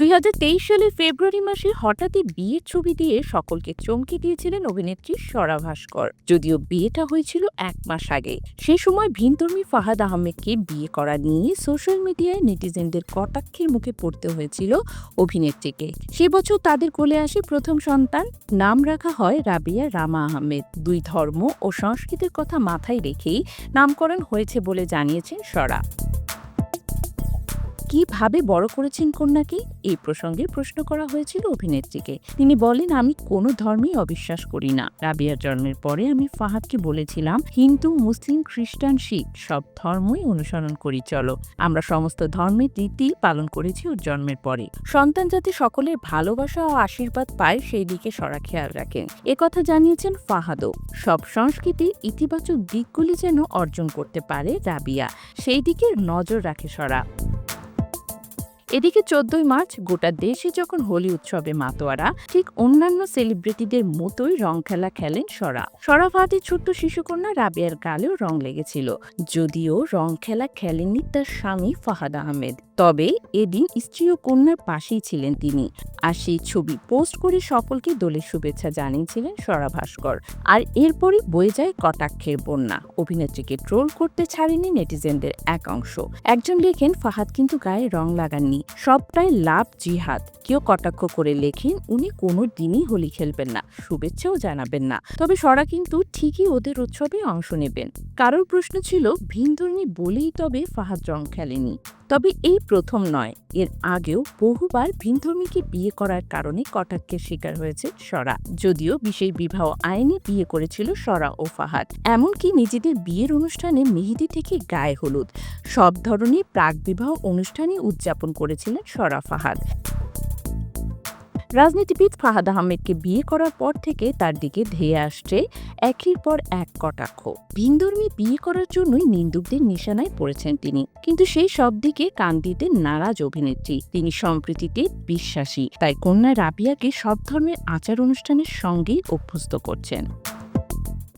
দু হাজার তেইশ সালের ফেব্রুয়ারি মাসে হঠাৎই বিয়ের ছবি দিয়ে সকলকে চমকে দিয়েছিলেন অভিনেত্রী স্বরা ভাস্কর। যদিও বিয়েটা হয়েছিল এক মাস আগে। সে সময় ভিনতর্মী ফাহাদ আহমেদকে বিয়ে করা নিয়ে সোশ্যাল মিডিয়ায় নেটিজেনদের কটাক্ষের মুখে পড়তে হয়েছিল অভিনেত্রীকে। সে বছর তাদের কোলে আসে প্রথম সন্তান, নাম রাখা হয় রাবিয়া রামা আহমেদ। দুই ধর্ম ও সংস্কৃতির কথা মাথায় রেখেই নামকরণ হয়েছে বলে জানিয়েছেন স্বরা কীভাবে বড় করেছেন কন্যাকে? এই প্রসঙ্গে প্রশ্ন করা হয়েছিল অভিনেত্রীকে। তিনি বলেন, আমি কোনো ধর্মেই অবিশ্বাস করি না। রাবিয়ার জন্মের পরে আমি ফাহাদকে বলেছিলাম, হিন্দু, মুসলিম, খ্রিস্টান, শিখ, সব ধর্মই অনুসরণ করি, চলো। আমরা সমস্ত ধর্মের রীতি পালন করেছি ওর জন্মের পরে। সন্তান যাতে সকলের ভালোবাসা ও আশীর্বাদ পায়, সেই দিকে সরা খেয়াল রাখেন। একথা জানিয়েছেন ফাহাদও। সব সংস্কৃতির ইতিবাচক দিকগুলি যেন অর্জন করতে পারে রাবিয়া। সেই দিকে নজর রাখে সরা। এদিকে চোদ্দই মার্চ গোটা দেশে যখন হোলি উৎসবে মাতোয়ারা, ঠিক অন্যান্য সেলিব্রিটিদের মতোই রং খেলা খেলেন সরা। সরা ফাহাদের ছোট্ট শিশুকন্যা রাবিয়ার গালেও রং লেগেছিল। যদিও রং খেলা খেলেননি তার স্বামী ফাহাদ আহমেদ। তবে এদিন স্ত্রী ও কন্যার পাশেই ছিলেন তিনি আর সেই ছবি পোস্ট করে সকলকে দোলের শুভেচ্ছা জানিয়েছিলেন সরা ভাস্কর। আর এরপরই বয়ে যায় কটাক্ষের বন্যা। অভিনেত্রীকে ট্রোল করতে ছাড়েনি নেটিজেনদের এক অংশ। একজন লেখেন, ফাহাদ কিন্তু গায়ে রং লাগাননি। সবটাই লাভ জিহাদ। কেউ কটাক্ষ করে লেখেন, উনি কোনো দিনই হোলি খেলবেন না, শুভেচ্ছাও জানাবেন না। তবে সরা কিন্তু ঠিকই ওদের উৎসবে অংশ নেবেন। কারোর প্রশ্ন ছিল ভিনধর্মী বলেই তবে ফাহাদ রং খেলেনি। তবে এই প্রথম নয়, এর আগেও বহুবার ভিনধর্মীকে বিয়ে করার কারণে কটাক্ষের শিকার হয়েছে সরা। যদিও বিশেষ বিবাহ আইনে বিয়ে করেছিল সরা ও ফাহাদ। এমনকি নিজেদের বিয়ের অনুষ্ঠানে মেহেদি থেকে গায়ে হলুদ। সব ধরনের প্রাক বিবাহ অনুষ্ঠানই উদযাপন করেছিলেন সরা ফাহাদ। রাজনীতিবিদ ফাহাদ আহমেদকে বিয়ে করার পর থেকে তার দিকে ধেয়ে আসছে একের পর এক কটাক্ষ। ভিনধর্মী বিয়ে করার জন্যই নিন্দুকদের নিশানায় পড়েছেন তিনি। কিন্তু সেই সব দিকে কান দিতে নারাজ অভিনেত্রী। তিনি সম্প্রীতিতে বিশ্বাসী। তাই কন্যা রাবিয়াকে সব ধর্মের আচার অনুষ্ঠানের সঙ্গেই অভ্যস্ত করছেন।